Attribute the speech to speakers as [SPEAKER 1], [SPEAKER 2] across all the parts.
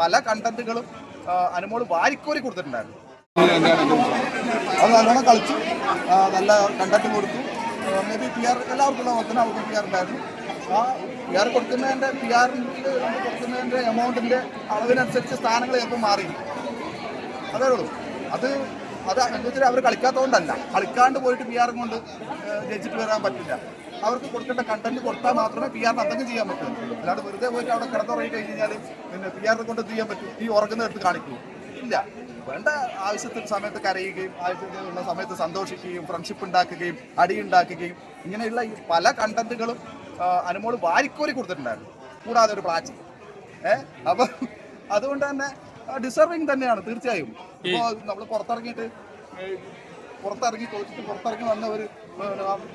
[SPEAKER 1] പല കണ്ടന്റുകളും അനുമോൾ വാരിക്കോരി കൊടുത്തിട്ടുണ്ടായിരുന്നു. അത് നല്ലോണം കളിച്ചു. നല്ല കണ്ടന്റ് കൊടുത്തു. മേ ബി പി ആർ എല്ലാവർക്കും ഉള്ള മൊത്തം അവർക്ക് പി ആർ ഉണ്ടായിരുന്നു. ആ പി ആർ കൊടുക്കുന്നതിന്റെ പി ആറിൽ കൊടുക്കുന്നതിന്റെ എമൗണ്ടിന്റെ അളവിനനുസരിച്ച് സ്ഥാനങ്ങൾ ചിലപ്പോൾ മാറി. അതേ ഉള്ളൂ. അത് അത് എന്താ അവർ കളിക്കാത്തതുകൊണ്ടല്ല. കളിക്കാണ്ട് പോയിട്ട് പി ആറും കൊണ്ട് ജയിച്ചിട്ട് വരാൻ പറ്റില്ല. അവർക്ക് കൊടുക്കേണ്ട കണ്ടന്റ് കൊടുത്താൽ മാത്രമേ പി ആറിന് എന്തെങ്കിലും ചെയ്യാൻ പറ്റൂ. അല്ലാണ്ട് വെറുതെ പോയിട്ട് അവിടെ കിടന്നുറങ്ങി കഴിഞ്ഞ് കഴിഞ്ഞാൽ പിന്നെ പി ആറിനെ കൊണ്ട് ചെയ്യാൻ പറ്റും? ഈ ഉറങ്ങുന്ന എടുത്ത് കാണിക്കൂ. ഇല്ല. വേണ്ട. ആവശ്യത്തിന് സമയത്ത് കരയുകയും ആവശ്യത്തിനുള്ള സമയത്ത് സന്തോഷിക്കുകയും ഫ്രണ്ട്ഷിപ്പ് ഉണ്ടാക്കുകയും അടി ഉണ്ടാക്കുകയും ഇങ്ങനെയുള്ള ഈ പല കണ്ടന്റുകളും അനുമോൾ വാരിക്കോരി കൊടുത്തിട്ടുണ്ടായിരുന്നു. കൂടാതെ ഒരു പ്ലാച്ച് ഏഹ് അപ്പൊ അതുകൊണ്ട് തന്നെ ഡിസർവിങ് തന്നെയാണ് തീർച്ചയായും. ഇപ്പോൾ നമ്മൾ പുറത്തിറങ്ങിയിട്ട് പുറത്തിറങ്ങി തോറ്റിട്ട് പുറത്തിറങ്ങി വന്നവർ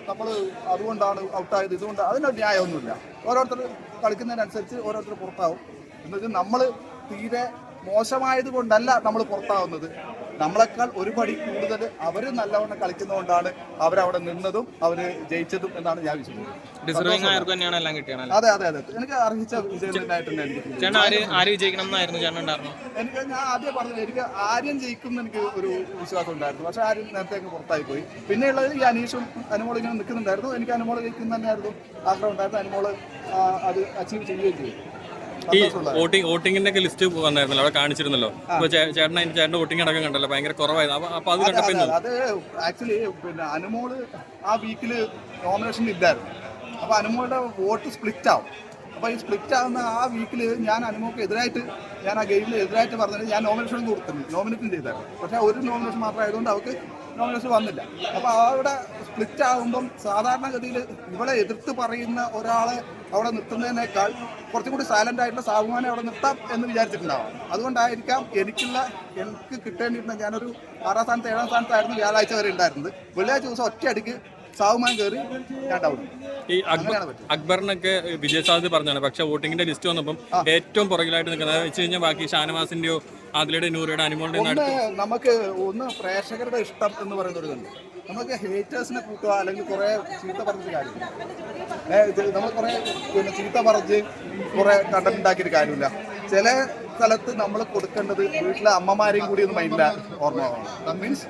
[SPEAKER 1] നമ്മൾ അതുകൊണ്ടാണ് ഔട്ടായത് ഇതുകൊണ്ട് അതിനൊരു ന്യായമൊന്നുമില്ല. ഓരോരുത്തർ കളിക്കുന്നതിനനുസരിച്ച് ഓരോരുത്തർ പുറത്താവും. എന്നുവെച്ചാൽ നമ്മൾ തീരെ മോശമായത് കൊണ്ടല്ല നമ്മൾ പുറത്താവുന്നത്. നമ്മളെക്കാൾ ഒരു പടി കൂടുതൽ അവർ നല്ലവണ്ണം കളിക്കുന്നതുകൊണ്ടാണ് അവരവിടെ നിന്നതും അവർ ജയിച്ചതും എന്നാണ് ഞാൻ വിശ്വസിക്കുന്നത്. അതെ അതെ അതെ. എനിക്ക് അർഹിച്ച വിജയം എനിക്ക്. ഞാൻ ആദ്യം പറഞ്ഞത് എനിക്ക് ആര്യം ജയിക്കും എന്ന് എനിക്ക് ഒരു വിശ്വാസം ഉണ്ടായിരുന്നു. പക്ഷെ ആര്യം നേരത്തെ പുറത്തായി പോയി. പിന്നെയുള്ളത് ഈ അനീഷും അനുമോൾ ഇങ്ങനെ നിൽക്കുന്നുണ്ടായിരുന്നു. എനിക്ക് അനുമോൾ ജയിക്കുന്ന തന്നെയായിരുന്നു ആഗ്രഹം ഉണ്ടായിരുന്നു. അനുമോൾ അത് അച്ചീവ് ചെയ്യുകയും ചെയ്തു.
[SPEAKER 2] ഈ വോട്ടിംഗ് വോട്ടിങ്ങിന്റെ ഒക്കെ ലിസ്റ്റ് വന്നായിരുന്നല്ലോ അവിടെ കാണിച്ചിരുന്നല്ലോ. അപ്പൊ ചേട്ടൻ അതിന്റെ ചേട്ടന്റെ വോട്ടിംഗ് അടക്കം കണ്ടല്ലോ ഭയങ്കര കുറവായിരുന്നു. അപ്പൊ അത് കണ്ടപ്പോ എന്ത്
[SPEAKER 1] അത് ആക്ച്വലി പിന്നെ അനുമോൾ ആ വീക്കിൽ നോമിനേഷൻ ഇല്ലായിരുന്നു. അപ്പൊ അനുമോളുടെ വോട്ട് സ്പ്ലിറ്റ് ആവും. അപ്പൊ ഈ സ്പ്ലിറ്റ് ആവുന്ന ആ വീക്കിൽ ഞാൻ അനുമോക്ക് എതിരായിട്ട് ഞാൻ ആ ഗെയിമിൽ എതിരായിട്ട് പറഞ്ഞത് ഞാൻ നോമിനേഷൻ കൊടുത്തിട്ടുണ്ട് നോമിനേഷൻ ചെയ്തായിരുന്നു പക്ഷെ ഒരു നോമിനേഷൻ മാത്രമായതുകൊണ്ട് അവർക്ക് നോമിനേഷൻ വന്നില്ല. അപ്പൊ അവിടെ സ്പ്ലിറ്റ് ആകുമ്പം സാധാരണഗതിയിൽ ഇവളെ എതിർത്ത് പറയുന്ന ഒരാളെ അവിടെ നിർത്തുന്നതിനേക്കാൾ കുറച്ചും കൂടി സൈലന്റ് ആയിട്ടുള്ള സാബുമാനെ അവിടെ നിർത്താം എന്ന് വിചാരിച്ചിട്ടുണ്ടാവും. അതുകൊണ്ടായിരിക്കാം എനിക്കുള്ള എനിക്ക് കിട്ടേണ്ടിയിരുന്ന ഞാനൊരു ആറാം സ്ഥാനത്ത് ഏഴാം സ്ഥാനത്തായിരുന്നു വ്യാഴാഴ്ച വരെ ഉണ്ടായിരുന്നത്. വെള്ളിയാഴ്ച ദിവസം ഒറ്റയടിക്ക് സാബുമാൻ കയറി ഡൗൺ
[SPEAKER 2] ഈ അക്ബറിനൊക്കെ വിജയസാധ്യത പറഞ്ഞാണ്. പക്ഷെ വോട്ടിങ്ങിന്റെ ലിസ്റ്റ് വന്നപ്പം ഏറ്റവും പുറകിലായിട്ട് നിൽക്കുന്നത് വെച്ച് കഴിഞ്ഞാൽ ബാക്കി ഷാനവാസിന്റെയോ ആദിലയുടെ നൂറയുടെ അനുമോളുടെ
[SPEAKER 1] നമുക്ക് ഒന്ന് പ്രേക്ഷകരുടെ ഇഷ്ടം എന്ന് പറയുന്ന ഒരു ഇതുണ്ട്. നമുക്ക് ഹേറ്റേഴ്സിനെ കൂട്ടുക അല്ലെങ്കിൽ കുറെ ചീത്ത പറഞ്ഞ കാര്യമില്ല. നമ്മൾ കുറെ പിന്നെ ചീത്ത പറഞ്ഞ് കുറെ കണ്ടന്റ് ഉണ്ടാക്കിയിട്ട് കാര്യമില്ല. ചില സ്ഥലത്ത് നമ്മൾ കൊടുക്കേണ്ടത് വീട്ടിലെ അമ്മമാരെയും കൂടി ഒന്ന് മൈൻഡില ഓർമ്മ മീൻസ്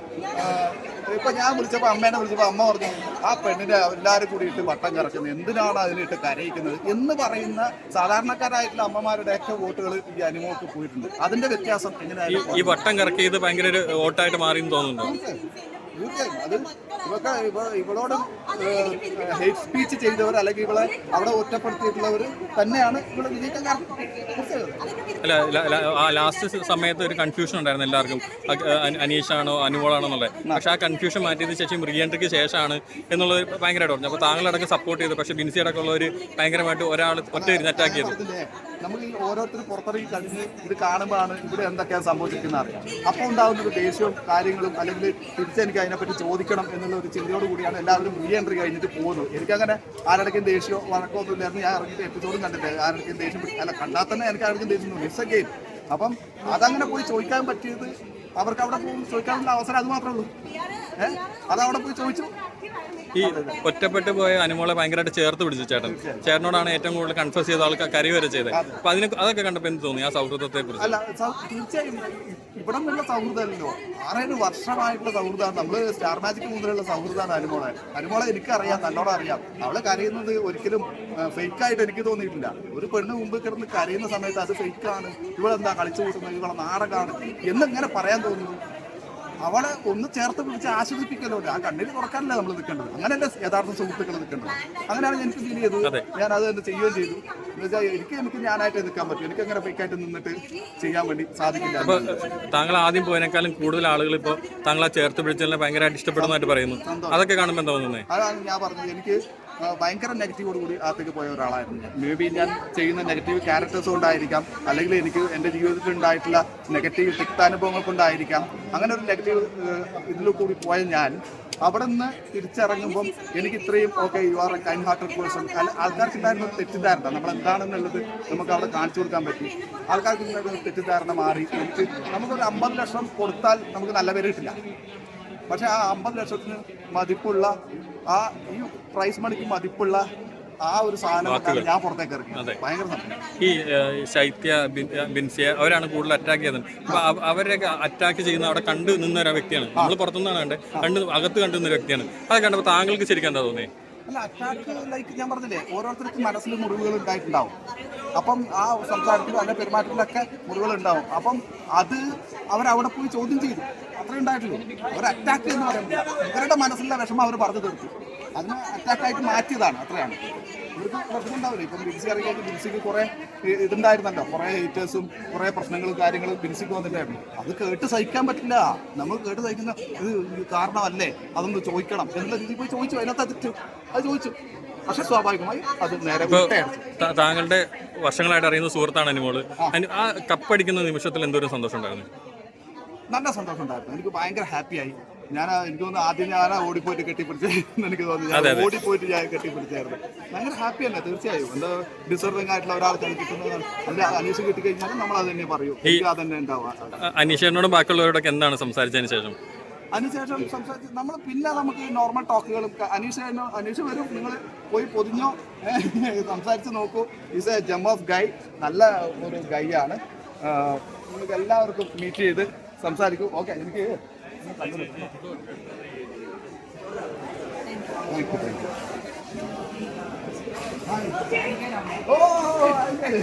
[SPEAKER 1] ഇപ്പൊ ഞാൻ വിളിച്ചപ്പോ അമ്മേനെ വിളിച്ചപ്പോ അമ്മ പറഞ്ഞു ആ പെണ്ണിനെ എല്ലാവരും ഇട്ട് വട്ടം കറക്കുന്നത് എന്തിനാണ് അതിനിട്ട് കരയിക്കുന്നത്? എന്ന് പറയുന്ന സാധാരണക്കാരായിട്ടുള്ള അമ്മമാരുടെയൊക്കെ വോട്ടുകൾ ഈ അനുഭവത്തിൽ പോയിട്ടുണ്ട്. അതിന്റെ വ്യത്യാസം എങ്ങനെയായിരുന്നു
[SPEAKER 2] ഈ വട്ടം കറക്കിയത് ഭയങ്കര ഒരു വോട്ടായിട്ട് മാറി തോന്നുന്നുണ്ടോ?
[SPEAKER 1] തീർച്ചയായും. അത് ഇവക്ക് ഇവ ഇവളോട് ഹെയ്റ്റ് സ്പീച്ച് ചെയ്തവർ അല്ലെങ്കിൽ ഇവളെ അവിടെ ഒറ്റപ്പെടുത്തിയിട്ടുള്ളവർ തന്നെയാണ് ഇവിടെ വിജയിക്കാൻ കാരണം.
[SPEAKER 2] അല്ല ലാസ്റ്റ് സമയത്ത് ഒരു കൺഫ്യൂഷൻ ഉണ്ടായിരുന്നു എല്ലാവർക്കും. അനീഷ് ആണോ അനീഷാണോ അനുമോളാണോ എന്നുള്ളത് പക്ഷെ ആ കൺഫ്യൂഷൻ മാറ്റിയത് ശേഷം റീഎൻട്രിക്ക് ശേഷമാണ് എന്നുള്ളത് ഭയങ്കരമായിട്ട് പറഞ്ഞു. അപ്പോൾ താങ്കളടക്കം സപ്പോർട്ട് ചെയ്തു. പക്ഷേ ബിൻസി അടക്കമുള്ളവർ ഭയങ്കരമായിട്ട് ഒരാൾ ഒറ്റ ഇരുന്ന്
[SPEAKER 1] നമുക്ക് ഈ ഓരോരുത്തർ പുറത്തിറങ്ങി കഴിഞ്ഞ് ഇത് കാണുമ്പോഴാണ് ഇവിടെ എന്തൊക്കെയാണ് സംഭവിച്ചിരിക്കുന്നത് അറിയാം. അപ്പോൾ ഉണ്ടാകുന്ന ഒരു ദേഷ്യവും കാര്യങ്ങളും അല്ലെങ്കിൽ തിരിച്ചെനിക്ക് അതിനെപ്പറ്റി ചോദിക്കണം എന്നുള്ള ഒരു ചിന്തയോട് കൂടിയാണ് എല്ലാവരും റീ എൻട്രി കഴിഞ്ഞിട്ട് പോകുന്നത്. എനിക്കങ്ങനെ ആരുടെയും ദേഷ്യമോ വഴക്കോ ഒന്നും ഇല്ലായിരുന്നു. ഞാൻ ഇറങ്ങിയിട്ട് എപ്പിസോഡും കണ്ടിട്ട് ആരുടെയും ദേഷ്യം അല്ല കണ്ടാൽ തന്നെ എനിക്ക് ആരുടെയും ദേഷ്യം ഇറ്റ്സ് എ അപ്പം അതങ്ങനെ പോയി ചോദിക്കാൻ പറ്റിയത് അവർക്ക് അവിടെ പോകും ചോദിക്കാനുള്ള അവസരം അത് മാത്രമേ ഉള്ളൂ. അതവിടെ പോയി ചോദിച്ചു?
[SPEAKER 2] ഈ ഒറ്റപ്പെട്ട് പോയ അനുമോളെ ഭയങ്കരമായിട്ട് ചേർത്ത് പിടിച്ചു ചേട്ടൻ. ചേട്ടനോടാണ് ഏറ്റവും കൂടുതൽ കൺഫ്യൂസ് ചെയ്ത ആൾക്ക് കരി വരെ ചെയ്തത്. അപ്പൊ അതിനെ അതൊക്കെ കണ്ടപ്പോ എന്ത് തോന്നി ആ സൗഹൃദത്തെ കുറിച്ച്
[SPEAKER 1] അല്ല സൗ- തീർച്ചയായും. ഇവിടെ നിന്നുള്ള സൗഹൃദമല്ലോ. ആറേഴ് വർഷമായിട്ടുള്ള സൗഹൃദമാണ് നമ്മൾ സ്റ്റാർ മാജിക് മുതലുള്ള സൗഹൃദമാണ് അനുമോളെ. അനുമോളെ എനിക്കറിയാം നല്ലോണം അറിയാം. അവളെ കരയുന്നത് ഒരിക്കലും ഫേക്ക് ആയിട്ട് എനിക്ക് തോന്നിയിട്ടില്ല. ഒരു പെണ്ണ് മുമ്പ് കിടന്ന് കരയുന്ന സമയത്ത് അത് ഫേക്ക് ആണ്. ഇവളെന്താ കളിച്ചു കൂട്ടുന്നത്? ഇവളെ നാടകമാണ് എന്നിങ്ങനെ പറയാൻ തോന്നുന്നു? അവളെ ഒന്ന് ചേർത്ത് പിടിച്ച് ആശ്വസിപ്പിക്കലോ ആ കണ്ണിൽ തുറക്കാനല്ലേ നമ്മൾ നിൽക്കേണ്ടത്. അങ്ങനെയല്ലേ യഥാർത്ഥ സുഹൃത്തുക്കൾ നിൽക്കേണ്ടത്. അങ്ങനെയാണ് എനിക്ക് ഫീൽ ചെയ്തത്. ഞാൻ അത് തന്നെ ചെയ്യുകയും ചെയ്തു. എനിക്ക് എനിക്ക് ഞാനായിട്ട് നിൽക്കാൻ പറ്റും. എനിക്ക് അങ്ങനെ ഫേക്കായിട്ട് നിന്നിട്ട് ചെയ്യാൻ വേണ്ടി സാധിക്കില്ല.
[SPEAKER 2] അപ്പൊ താങ്കൾ ആദ്യം പോയതിനേക്കാളും കൂടുതൽ ആളുകൾ ഇപ്പോൾ താങ്കളെ ചേർത്ത് പിടിച്ചതിനെ ഭയങ്കരമായിട്ട് ഇഷ്ടപ്പെടുന്നതായിട്ട് പറയുന്നു. അതൊക്കെ കാണുമ്പോൾ എന്താ തോന്നുന്നത്
[SPEAKER 1] അതാണ് ഞാൻ പറഞ്ഞത്. എനിക്ക് ഭയങ്കര നെഗറ്റീവോട് കൂടി അകത്തേക്ക് പോയ ഒരാളായിരുന്നു. മേ ബി ഞാൻ ചെയ്യുന്ന നെഗറ്റീവ് ക്യാരക്ടേഴ്സ് കൊണ്ടായിരിക്കാം. അല്ലെങ്കിൽ എനിക്ക് എന്റെ ജീവിതത്തിൽ ഉണ്ടായിട്ടുള്ള നെഗറ്റീവ് തിക്താനുഭവങ്ങൾ കൊണ്ടായിരിക്കാം. അങ്ങനെ ഒരു നെഗറ്റീവ് ഇതിൽ കൂടി പോയ ഞാൻ അവിടെ നിന്ന് തിരിച്ചിറങ്ങുമ്പം എനിക്ക് ഇത്രയും okay you are a kind hearted person ആൾക്കാർക്ക് ഉണ്ടായിരുന്ന തെറ്റിദ്ധാരണ. നമ്മൾ എന്താണെന്നുള്ളത് നമുക്ക് അവിടെ കാണിച്ചു കൊടുക്കാൻ പറ്റി. ആൾക്കാർക്ക് ഇങ്ങനെ ഒരു തെറ്റിദ്ധാരണ മാറി. എനിക്ക് നമുക്കൊരു അമ്പത് ലക്ഷം കൊടുത്താൽ നമുക്ക് നല്ല പേര് കിട്ടില്ല. പക്ഷേ ആ അമ്പത് ലക്ഷത്തിന് മതിപ്പുള്ള ആ ഈ പ്രൈസ് മണിക്ക് മതിപ്പുള്ള ആ ഒരു സാധനം ഞാൻ പുറത്തേക്ക് ഇറങ്ങി ഭയങ്കര
[SPEAKER 2] ഈ ശൈത്യ ബിൻസിയ അവരാണ് കൂടുതൽ അറ്റാക്ക് ചെയ്തത് അപ്പൊ അവ- അവരെയൊക്കെ അറ്റാക്ക് ചെയ്യുന്ന അവിടെ കണ്ടു നിന്ന ഒരു വ്യക്തിയാണ് നമ്മൾ പുറത്തുനിന്നാണ് കണ്ടത്. കണ്ട് അകത്ത് കണ്ടു നിന്ന വ്യക്തിയാണ്. അത് കണ്ടപ്പോൾ താങ്കൾക്ക് ശരിക്കും എന്താ തോന്നി
[SPEAKER 1] അല്ല അറ്റാക്ക് ലൈക്ക് ഞാൻ പറഞ്ഞില്ലേ ഓരോരുത്തർക്കും മനസ്സിൽ മുറിവുകൾ ഉണ്ടായിട്ടുണ്ടാവും. അപ്പം ആ സംസാരത്തിലും അല്ലെ പെരുമാറ്റത്തിലൊക്കെ മുറിവുകൾ ഉണ്ടാവും. അപ്പം അത് അവരവിടെ പോയി ചോദ്യം ചെയ്തു. അത്രേ ഉണ്ടായിട്ടുള്ളൂ. ഒരു അറ്റാക്ക് എന്ന് പറയുമ്പോൾ ഇവരുടെ മനസ്സിലുള്ള വിഷമം അവർ പറഞ്ഞു തീർത്തു. അതിന് അറ്റാക്കായിട്ട് മാറ്റിയതാണ്. അത്രയാണ്. ഇവർക്ക് പ്രശ്നമുണ്ടാവില്ല ഇപ്പം ബിൻസി ഇറങ്ങിയിട്ട് ബിൻസിക്ക് കുറേ ഇതുണ്ടായിരുന്നല്ലോ. കുറേ ഹേറ്റേഴ്സും കുറേ പ്രശ്നങ്ങളും കാര്യങ്ങളും ബിൻസിക്ക് വന്നിട്ടായിരുന്നു. അത് കേട്ട് സഹിക്കാൻ പറ്റില്ല. നമ്മൾ കേട്ട് സഹിക്കുന്ന ഇത് കാരണമല്ലേ? അതൊന്ന് ചോദിക്കണം. എന്നുള്ള രീതിയിൽ പോയി ചോദിച്ചു. അതിനകത്ത് തെറ്റ്. അത് ചോദിച്ചു. പക്ഷെ സ്വാഭാവികമായി അത് നേരെ
[SPEAKER 2] താങ്കളുടെ വർഷങ്ങളായിട്ട് അറിയുന്ന സുഹൃത്താണ് അനുമോൾ അനു- ആ. കപ്പടിക്കുന്ന നിമിഷത്തിൽ എന്തോരം സന്തോഷം ഉണ്ടായിരുന്നു?
[SPEAKER 1] നല്ല സന്തോഷം ഉണ്ടായിരുന്നു. എനിക്ക് ഭയങ്കര ഹാപ്പിയായി ഞാൻ എനിക്ക് തോന്നുന്നു ആദ്യം ഞാൻ ഓടിപ്പോയിട്ട് കെട്ടിപ്പിടിച്ച് എനിക്ക് തോന്നുന്നു ഞാൻ ഓടിപ്പോയിട്ട് ഞാൻ കെട്ടിപ്പിടിച്ചായിരുന്നു. ഭയങ്കര ഹാപ്പി അല്ല തീർച്ചയായും. എന്താ ഡിസർവിംഗ് ആയിട്ടുള്ള ഒരാൾ തന്നെ കിട്ടുന്നത് അതിന്റെ അനീഷ് കിട്ടിക്കഴിഞ്ഞാൽ നമ്മൾ അത് തന്നെ പറയൂ. അത് തന്നെ ഉണ്ടാവുക.
[SPEAKER 2] അനീഷനോടും ബാക്കിയുള്ളവരോടൊക്കെ എന്താണ് സംസാരിച്ചതിന് ശേഷം?
[SPEAKER 1] അതിനുശേഷം സംസാരിച്ച് നമ്മൾ പിന്നെ നമുക്ക് ഈ നോർമൽ ടോക്കുകളും അനീഷ് അനീഷ് വരും നിങ്ങൾ പോയി പൊതിഞ്ഞോ? സംസാരിച്ച് നോക്കൂ. Is a gem of guy നല്ല ഒരു ഗൈ ആണ്. നിങ്ങൾക്ക് എല്ലാവർക്കും മീറ്റ് ചെയ്ത് സംസാരിക്കും. ഓക്കെ എനിക്ക് ഓ ഓ ഓ ഓ ഓ, അങ്ങനെ.